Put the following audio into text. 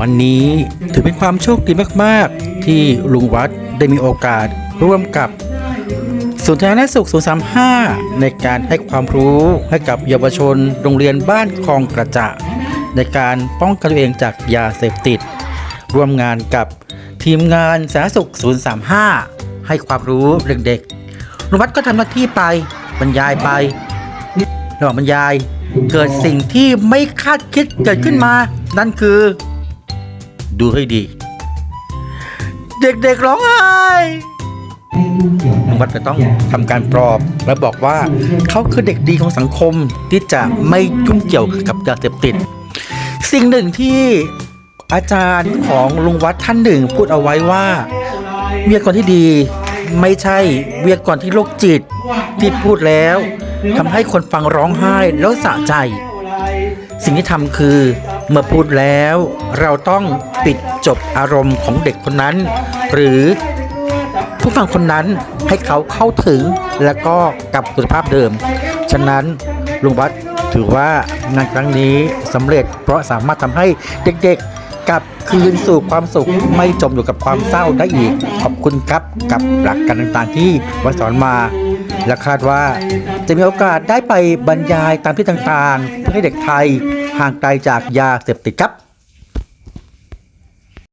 วันนี้ถือเป็นความโชคดีมาก ๆ ที่ลุงวัดได้มีโอกาสร่วมกับศูนย์สาธารณสุข 035 ในการให้ความรู้ให้กับเยาวชนโรงเรียนบ้านคลองกระจะ ในการป้องกันตัวเองจากยาเสพติด ร่วมงานกับทีมงานสาธารณสุข 035 ให้ความรู้เด็กๆลุงวัดก็ทำหน้าที่ไปบรรยายไประหว่างบรรยาย เกิดสิ่งที่ไม่คาดคิดเกิดขึ้นมา นั่นคือ ดูให้ดี เด็กๆร้องไห้ลุงวัดจะต้องทำการปลอบและบอกว่าเขาคือเด็กดีของสังคมที่จะไม่ยุ่งเกี่ยวกับยาเสพติด สิ่งหนึ่งที่อาจารย์ของลุงวัดท่านหนึ่งพูดเอาไว้ว่า เวียกรที่ดีไม่ใช่เวียกรที่โรคจิตที่พูดแล้ว ทำให้คนฟังร้องไห้แล้วสะใจ สิ่งที่ทำคือ เมื่อพูดแล้ว เราต้องปิดจบอารมณ์ของเด็กคนนั้น หรือผู้ฟังคนนั้นให้เขาเข้าถึงแล้วก็กลับสุขภาพเดิม ฉะนั้นลุงวัดถือว่างานครั้งนี้สำเร็จ เพราะสามารถทำให้เด็กๆกลับคืนสู่ความสุขไม่จมอยู่กับความเศร้าได้อีก ขอบคุณครับกับหลักการต่างๆที่วัดสอนมา และคาดว่าจะมีโอกาสได้ไปบรรยายตามที่ต่างๆเพื่อให้เด็กไทยห่างไกลจากยาเสพติดครับ